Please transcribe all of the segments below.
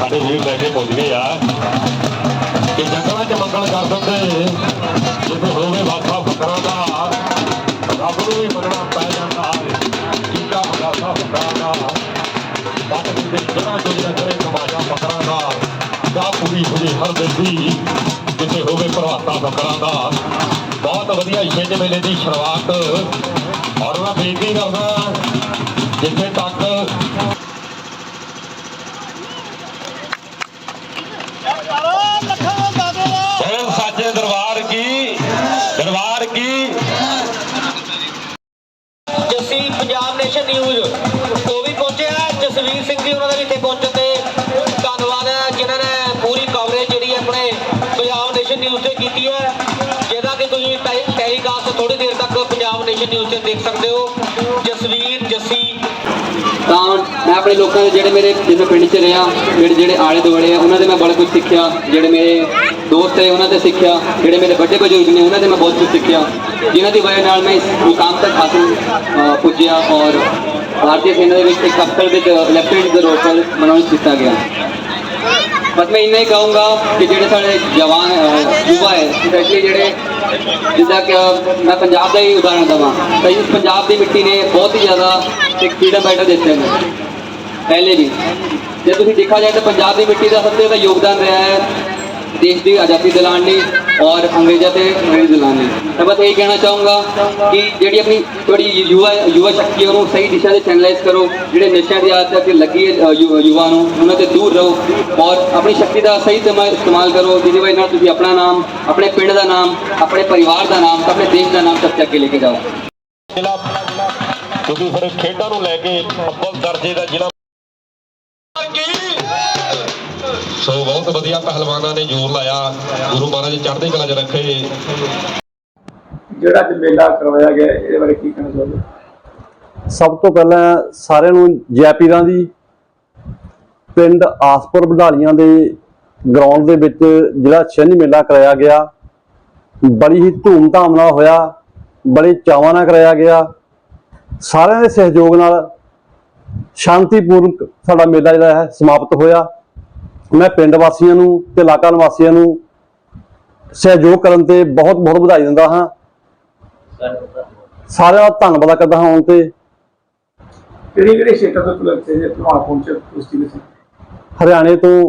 ਸਾਡੇ ਵੀਰ ਲੈ ਕੇ ਪਹੁੰਚ ਗਏ ਆ। ਕਿ ਜੰਗਲਾਂ 'ਚ ਮੰਗਲ ਕਰ ਦਿੰਦੇ, ਜਿੱਥੇ ਹੋਵੇ ਵਾਸਾ ਫਕਰਾਂ ਦਾ, ਰੱਬ ਨੂੰ ਵੀ ਮੰਨਣਾ ਪੈ ਜਾਂਦਾ ਕੀਦਾ ਹਗਾਸਾ ਫਕਰਾਂ ਦਾ ਬੱਟ ਦੇ ਜਗ੍ਹਾ ਜਿਹੜਾ ਕਰੇ ਕਮਾਇਆ ਫਕਰਾਂ ਦਾ। ਦਾ ਪੂਰੀ ਹੋਵੇ ਹਰ ਦਿਲ ਦੀ, ਜਿੱਥੇ ਹੋਵੇ ਪ੍ਰਭਾਤਾ ਫਕਰਾਂ ਦਾ। ਬਹੁਤ ਵਧੀਆ ਛਿੰਝ ਮੇਲੇ ਦੀ ਸ਼ੁਰੂਆਤ। ਔਰ ਮੈਂ ਬੇਨਤੀ ਕਰਦਾ, ਜਿੱਥੇ ਤੱਕ ਨਿਊਜ਼ ਉਹ ਵੀ ਪਹੁੰਚਿਆ ਜਸਵੀਰ ਸਿੰਘ ਜੀ ਉਹਨਾਂ ਦਾ ਵੀ ਇੱਥੇ ਪਹੁੰਚਣ ਤੇ ਧੰਨਵਾਦ ਹੈ, ਜਿਨ੍ਹਾਂ ਨੇ ਪੂਰੀ ਕਵਰੇਜ ਜਿਹੜੀ ਆਪਣੇ ਪੰਜਾਬ ਨੇਸ਼ਨ ਨਿਊਜ਼ ਤੇ ਕੀਤੀ ਹੈ। ਜਿਹਦਾ ਕਿ ਤੁਸੀਂ ਟੈਲੀਕਾਸਟ ਥੋੜੀ ਦੇਰ ਤੱਕ ਪੰਜਾਬ ਨੇਸ਼ਨ ਨਿਊਜ਼ ਤੇ ਦੇਖ ਸਕਦੇ ਹੋ। ਜਸਵੀਰ, ਜੱਸੀ। ਤਾਂ ਮੈਂ ਆਪਣੇ ਲੋਕਾਂ ਦੇ ਜਿਹੜੇ ਮੇਰੇ ਜਿਵੇਂ ਪਿੰਡ 'ਚ ਰਿਹਾ, ਜਿਹੜੇ ਜਿਹੜੇ ਆਲੇ ਦੁਆਲੇ ਆ, ਉਹਨਾਂ ਦੇ ਮੈਂ ਬੜਾ ਕੁਝ ਸਿੱਖਿਆ। ਜਿਹੜੇ ਮੇਰੇ ਦੋਸਤ ਹੈ ਉਹਨਾਂ ਤੇ ਸਿੱਖਿਆ। ਜਿਹੜੇ ਮੇਰੇ ਵੱਡੇ ਬਜ਼ੁਰਗ ਨੇ, ਉਹਨਾਂ ਤੇ ਮੈਂ ਬਹੁਤ ਕੁਝ ਸਿੱਖਿਆ। ਜਿਨ੍ਹਾਂ ਦੀ ਵਜ੍ਹਾ ਨਾਲ ਮੈਂ ਇਸ ਮੁਕਾਮ ਤੱਕ ਹਾਸਲ ਪੁੱਜਿਆ ਔਰ ਭਾਰਤੀ ਸੈਨਾ ਦੇ ਵਿੱਚ ਇੱਕ ਅਫਸਰ ਦੇ ਲੈਫਟੀਨੈਂਟ ਦੇ ਰੋਲ ਪਰ ਮਨੋਨੀਤ ਕੀਤਾ ਗਿਆ। ਬਸ ਮੈਂ ਇੰਨਾ ਹੀ ਕਹੂੰਗਾ ਕਿ ਜਿਹੜੇ ਸਾਡੇ ਜਵਾਨ ਅ, ਯੁਵਾ ਹੈ ਸਪੈਸ਼ਲੀ ਜਿਹੜੇ ਜਿੱਦਾਂ ਕਿ ਮੈਂ ਪੰਜਾਬ ਦਾ ਹੀ ਉਦਾਹਰਣ ਦਵਾਂ ਤਾਂ ਇਸ ਪੰਜਾਬ ਦੀ ਮਿੱਟੀ ਨੇ ਬਹੁਤ ਹੀ ਜ਼ਿਆਦਾ ਇੱਕ ਫਰੀडम ਫਾਈਟਰ ਦਿੱਤੇ ਨੇ। ਪਹਿਲੇ ਵੀ। ਜੇ ਤੁਸੀਂ ਦੇਖਿਆ ਜਾਏ ਤਾਂ ਪੰਜਾਬ ਦੀ ਮਿੱਟੀ ਦਾ ਸਭ ਤੋਂ ਜ਼ਿਆਦਾ ਯੋਗਦਾਨ ਰਿਹਾ ਹੈ ਦੇਸ਼ ਦੀ ਆਜ਼ਾਦੀ ਦਿਲਾਉਣ ਲਈ ਔਰ ਅੰਗਰੇਜ਼ਾਂ ਤੇ ਅੰਗਰੇਜ਼ ਦਿਲਾਉਣ ਲਈ ਤਾਂ ਬਸ ਇਹ ਕਹਿਣਾ ਚਾਹੂੰਗਾ ਕਿ ਜਿਹੜੀ ਆਪਣੀ ਥੋੜੀ ਯੁਵਾ ਯੁਵਾ ਸ਼ਕਤੀ ਉਹਨੂੰ ਸਹੀ ਦਿਸ਼ਾ 'ਤੇ ਚੈਨਲਾਈਜ਼ ਕਰੋ ਜਿਹੜੇ ਨਸ਼ਿਆਂ ਦੀ ਆਦਤ ਤੇ ਲੱਗੀ ਹੈ ਯੁਵਾ ਨੂੰ ਉਹਨਾਂ 'ਤੇ ਦੂਰ ਰਹੋ ਔਰ ਆਪਣੀ ਸ਼ਕਤੀ ਦਾ ਸਹੀ ਇਸਤੇਮਾ- ਇਸਤੇਮਾਲ ਕਰੋ ਜਿਹਦੇ ਵਜ੍ਹਾ ਨਾਲ ਤੁਸੀਂ ਆਪਣਾ ਨਾਮ ਆਪਣੇ ਪਿੰਡ ਦਾ ਨਾਮ ਆਪਣੇ ਪਰਿਵਾਰ ਦਾ ਨਾਮ ਆਪਣੇ ਦੇਸ਼ ਦਾ ਨਾਮ ਸਭ ਤੋਂ ਅੱਗੇ ਲੈ ਕੇ ਜਾਓ ਕਿਉਂਕਿ ਫਿਰ ਖੇਡਾਂ ਨੂੰ ਲੈ ਕੇ ਅੱਵਲ ਦਰਜੇ ਦਾ ਜ਼ਿਲ੍ਹਾ ਸੋ ਬਹੁਤ ਵਧੀਆ ਪਹਿਲਵਾਨਾਂ ਨੇ ਜ਼ੋਰ ਲਾਇਆ। ਗੁਰੂ ਮਹਾਰਾਜ ਚੜ੍ਹਦੀ ਕਲਾ 'ਚ ਰੱਖੇ। ਜਿਹੜਾ ਅੱਜ ਮੇਲਾ ਕਰਵਾਇਆ ਗਿਆ ਇਹਦੇ ਬਾਰੇ ਕੀ ਕਹਿਣਾ ਚਾਹੁੰਦੇ ਸਭ ਤੋਂ ਪਹਿਲਾਂ ਸਾਰਿਆਂ ਨੂੰ ਜੈ ਪੀਰਾਂ ਦੀ ਪਿੰਡ ਆਸਪੁਰ ਵਧਾਲੀਆਂ ਦੇ ਗਰਾਊਂਡ ਦੇ ਵਿੱਚ ਜਿਹੜਾ ਛਿੰਝ ਮੇਲਾ ਕਰਾਇਆ ਗਿਆ ਬੜੀ ਹੀ ਧੂਮ-ਧਾਮ ਨਾਲ ਹੋਇਆ ਬੜੇ ਚਾਵਾਂ ਨਾਲ ਕਰਾਇਆ ਗਿਆ। ਸਾਰਿਆਂ ਦੇ ਸਹਿਯੋਗ ਨਾਲ ਸ਼ਾਂਤੀਪੂਰਵਕ ਸਾਡਾ ਮੇਲਾ ਜਿਹੜਾ ਹੈ ਸਮਾਪਤ ਹੋਇਆ। ਮੈਂ ਪਿੰਡ ਵਾਸੀਆਂ ਨੂੰ ਤੇ ਇਲਾਕਾ ਨਿਵਾਸੀਆਂ ਨੂੰ ਸਹਿਯੋਗ ਕਰਨ ਤੇ ਬਹੁਤ ਬਹੁਤ ਵਧਾਈ ਦਿੰਦਾ ਹਾਂ। ਸਾਰਿਆਂ ਦਾ ਧੰਨਵਾਦ ਕਰਦਾ ਹਾਂ ਹੁਣ ਤੇ। ਕਿਹੜੀ ਕਿਹੜੀ ਸਟੇਟਾਂ ਤੋਂ ਤੁਲਕ ਤੇ ਤੁਹਾਨੂੰ ਪਹੁੰਚੇ ਕੁਸ਼ਤੀ ਵਿੱਚ? ਹਰਿਆਣੇ ਤੋਂ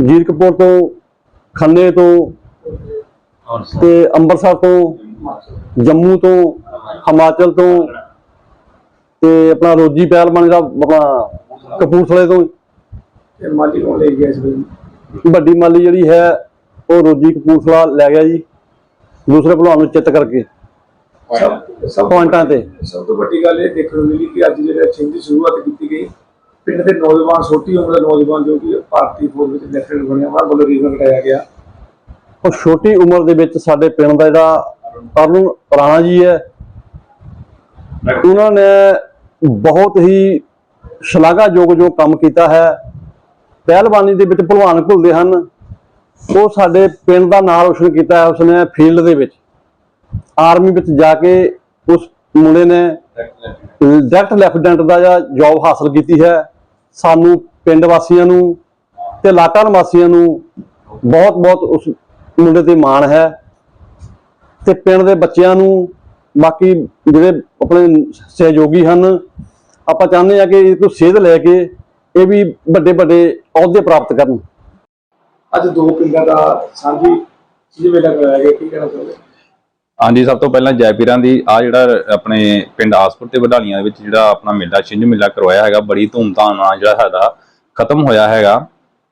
ਜੀਰਕਪੁਰ ਤੋਂ ਖੰਨੇ ਤੋਂ ਤੇ ਅੰਮ੍ਰਿਤਸਰ ਤੋਂ ਜੰਮੂ ਤੋਂ ਹਿਮਾਚਲ ਤੋਂ ਤੇ ਆਪਣਾ ਰੋਜੀ ਪਹਿਲਵਾਨ ਦਾ ਆਪਣਾ ਕਪੂਰਥਲੇ ਤੋਂ। ਤੇ ਮਾਲੀ ਕੋਲ ਲੈ ਗਿਆ ਇਸ ਵੇਲੇ। ਵੱਡੀ ਮਾਲੀ ਜਿਹੜੀ ਹੈ ਉਹ ਰੋਜੀ ਕਪੂਰਥਲਾ ਲੈ ਗਿਆ ਜੀ। ਦੂਸਰੇ ਭਲਵਾਨ ਨੂੰ ਚਿੱਤ ਕਰਕੇ। ਸਭ ਸਭ ਪੁਆਇੰਟਾਂ ਤੇ। ਸਭ ਤੋਂ ਵੱਡੀ ਗੱਲ ਇਹ ਦੇਖਣ ਨੂੰ ਮਿਲੀ ਕਿ ਅੱਜ ਜਿਹੜਾ ਛਿੰਝ ਦੀ ਸ਼ੁਰੂਆਤ ਕੀਤੀ ਗਈ ਪਿੰਡ ਦੇ ਨੌਜਵਾਨ ਛੋਟੀ ਉਮਰ ਦੇ ਨੌਜਵਾਨ ਜੋ ਕਿ ਭਾਰਤੀ ਫੌਜ ਵਿੱਚ ਲੈਫਟੀਨੈਂਟ ਬਣਿਆ ਉਹਨਾਂ ਵੱਲੋਂ ਰੀਜ਼ਨ ਕਰਾਇਆ ਗਿਆ। ਉਹ ਛੋਟੀ ਉਮਰ ਦੇ ਵਿੱਚ ਸਾਡੇ ਪਿੰਡ ਦਾ ਜਿਹੜਾ ਅਰੁਣ ਰਾਣਾ ਜੀ ਹੈ ਉਹਨਾਂ ਨੇ ਬਹੁਤ ਹੀ ਸ਼ਲਾਘਾਯੋਗ ਜੋ ਕੰਮ ਕੀਤਾ ਹੈ ਪਹਿਲਵਾਨੀ ਦੇ ਵਿੱਚ ਭਲਵਾਨ ਘੁਲਦੇ ਹਨ। ਉਹ ਸਾਡੇ ਪਿੰਡ ਦਾ ਨਾਮ ਰੋਸ਼ਨ ਕੀਤਾ ਹੈ ਉਸਨੇ ਫੀਲਡ ਦੇ ਵਿੱਚ। ਆਰਮੀ ਵਿੱਚ ਜਾ ਕੇ ਉਸ ਮੁੰਡੇ ਨੇ ਡਾਇਰੈਕਟ ਲੈਫਟੀਨੈਂਟ ਦਾ ਜਿਹੜਾ ਜੌਬ ਹਾਸਲ ਕੀਤੀ ਹੈ। ਸਾਨੂੰ ਪਿੰਡ ਵਾਸੀਆਂ ਨੂੰ ਤੇ ਇਲਾਕਾ ਨਿਵਾਸੀਆਂ ਨੂੰ ਬਹੁਤ ਬਹੁਤ ਉਸ ਮੁੰਡੇ ਤੇ ਮਾਣ ਹੈ। ਤੇ ਪਿੰਡ ਦੇ ਬੱਚਿਆਂ ਨੂੰ ਬਾਕੀ ਜਿਹੜੇ ਆਪਣੇ ਸਹਿਯੋਗੀ ਹਨ, ਆਪਾਂ ਚਾਹੁੰਦੇ ਆ ਕਿ ਇਹ ਤੋਂ ਸੇਧ ਲੈ ਕੇ ਇਹ ਵੀ ਵੱਡੇ ਵੱਡੇ ਅਹੁਦੇ ਪ੍ਰਾਪਤ ਕਰਨ। ਅੱਜ ਦੋ ਪਿੰਡਾਂ ਦਾ ਸਾਂਝੀ ਛਿੰਝ ਮੇਲਾ ਕਰਾਇਆ ਗਿਆ ਕੀ ਕਹਿਣਾ ਚਾਹੁੰਦੇ ਹਾਂਜੀ ਸਭ ਤੋਂ ਪਹਿਲਾਂ ਜੈ ਪੀਰਾਂ ਦੀ ਆ ਜਿਹੜਾ ਆਪਣੇ ਪਿੰਡ ਆਸਪੁਰ ਤੇ ਵਧਾਲੀਆਂ ਦੇ ਵਿੱਚ ਜਿਹੜਾ ਆਪਣਾ ਮੇਲਾ ਛਿੰਝ ਮੇਲਾ ਕਰਵਾਇਆ ਹੈਗਾ ਬੜੀ ਧੂਮਧਾਮ ਨਾਲ ਜਿਹੜਾ ਸਾਡਾ ਖਤਮ ਹੋਇਆ ਹੈਗਾ।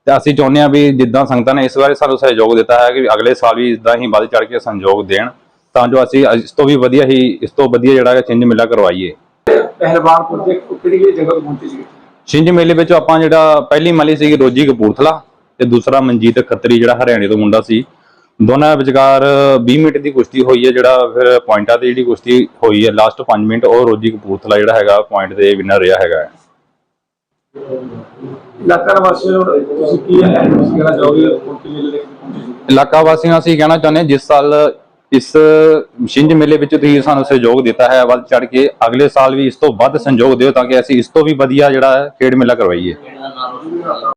ਤੇ ਅਸੀਂ ਚਾਹੁੰਦੇ ਹਾਂ ਵੀ ਜਿੱਦਾਂ ਸੰਗਤਾਂ ਨੇ ਇਸ ਵਾਰ ਸਾਨੂੰ ਸਹਿਯੋਗ ਦਿੱਤਾ ਹੈ ਕਿ ਅਗਲੇ ਸਾਲ ਵੀ ਇਦਾਂ ਹੀ ਵੱਧ ਚੜ ਕੇ ਸਹਿਯੋਗ ਦੇਣ ਤਾਂ ਜੋ ਅਸੀਂ ਇਸ ਤੋਂ ਵੀ ਵਧੀਆ ਹੀ ਇਸ ਤੋਂ ਵਧੀਆ ਜਿਹੜਾ ਹੈ ਛਿੰਝ ਮੇਲਾ ਕਰਵਾਈਏ। ਪਹਿਲਵਾਨ ਉਹ ਕਿਹੜੀ ਜਗ੍ਹਾ ਤੋਂ ਪਹੁੰਚੇ ਸੀ? ਛਿੰਝ ਮੇਲੇ ਵਿੱਚ ਆਪਾਂ ਜਿਹੜਾ ਪਹਿਲੀ ਮਾਲੀ ਸੀਗੀ ਰੋਜੀ ਕਪੂਰਥਲਾ ਤੇ ਦੂਸਰਾ ਮਨਜੀਤ ਖੱਤਰੀ ਜਿਹੜਾ ਹਰਿਆਣੇ ਤੋਂ ਮੁੰਡਾ ਸੀ। ਦੋਨਾਂ ਵਿਚਕਾਰ 20 ਮਿੰਟ ਦੀ ਕੁਸ਼ਤੀ ਹੋਈ ਹੈ ਜਿਹੜਾ ਫਿਰ ਪੁਆਇੰਟਾਂ ਤੇ ਜਿਹੜੀ ਕੁਸ਼ਤੀ ਹੋਈ ਹੈ ਲਾਸਟ 5 ਮਿੰਟ ਉਹ ਰੋਜੀ ਕਪੂਰਥਲਾ ਜਿਹੜਾ ਹੈਗਾ ਪੁਆਇੰਟ ਦੇ ਵਿਨਰ ਰਿਹਾ ਹੈਗਾ ਇਲਾਕਾ ਨਿਵਾਸੀਆਂ ਨੂੰ ਤੁਸੀਂ ਕੀ ਹੈ ਤੁਸੀਂ ਕਹਿਣਾ ਚਾਹੋਗੇ? ਪਹੁੰਚੇ ਮੇਲੇ ਦੇ ਵਿੱਚ ਪਹੁੰਚੇ ਸੀ। ਇਲਾਕਾ ਵਾਸੀਆਂ ਨੂੰ ਅਸੀਂ ਕਹਿਣਾ ਚਾਹੁੰਦੇ ਹਾਂ ਜਿਸ ਸਾਲ ਇਸ ਛਿੰਝ ਮੇਲੇ ਵਿੱਚ ਤੁਸੀਂ ਸਾਨੂੰ ਸਹਿਯੋਗ ਦਿੱਤਾ ਹੈ, ਵੱਧ ਚੜ ਕੇ। ਅਗਲੇ ਸਾਲ ਵੀ ਇਸ ਤੋਂ ਵੱਧ ਸਹਿਯੋਗ ਦਿਓ ਤਾਂ ਕਿ ਅਸੀਂ ਇਸ ਤੋਂ ਵੀ ਵਧੀਆ ਜਿਹੜਾ ਖੇਡ ਮੇਲਾ ਕਰਵਾਈਏ।